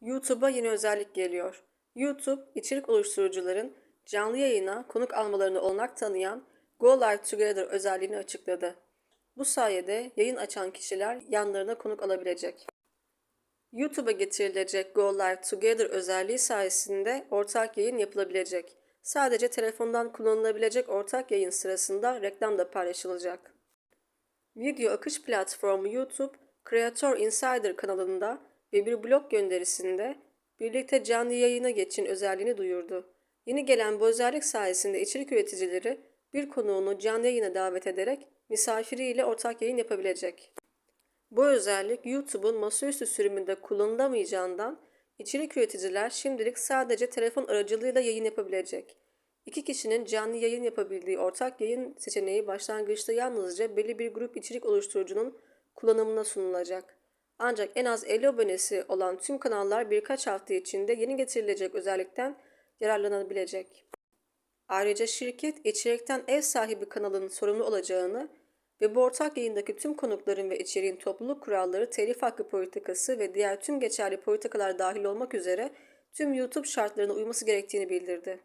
YouTube'a yeni özellik geliyor. YouTube, içerik oluşturucuların canlı yayına konuk almalarını olanak tanıyan Go Live Together özelliğini açıkladı. Bu sayede yayın açan kişiler yanlarına konuk alabilecek. YouTube'a getirilecek Go Live Together özelliği sayesinde ortak yayın yapılabilecek. Sadece telefondan kullanılabilecek ortak yayın sırasında reklam da paylaşılacak. Video akış platformu YouTube, Creator Insider kanalında ve bir blog gönderisinde birlikte canlı yayına geçin özelliğini duyurdu. Yeni gelen bu özellik sayesinde içerik üreticileri bir konuğunu canlı yayına davet ederek misafiriyle ortak yayın yapabilecek. Bu özellik YouTube'un masaüstü sürümünde kullanılamayacağından içerik üreticiler şimdilik sadece telefon aracılığıyla yayın yapabilecek. İki kişinin canlı yayın yapabildiği ortak yayın seçeneği başlangıçta yalnızca belli bir grup içerik oluşturucunun kullanımına sunulacak. Ancak en az 50 abonesi olan tüm kanallar birkaç hafta içinde yeni getirilecek özellikten yararlanabilecek. Ayrıca şirket içerikten ev sahibi kanalın sorumlu olacağını ve bu ortak yayındaki tüm konukların ve içeriğin topluluk kuralları, telif hakkı politikası ve diğer tüm geçerli politikalar dahil olmak üzere tüm YouTube şartlarına uyması gerektiğini bildirdi.